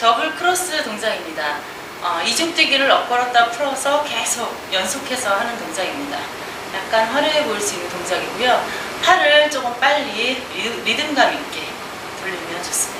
더블 크로스 동작입니다. 어, 이중뜨기를 엎걸었다 풀어서 계속 연속해서 하는 동작입니다. 약간 화려해 보일 수 있는 동작이고요. 팔을 조금 빨리 리듬감 있게 돌리면 좋습니다.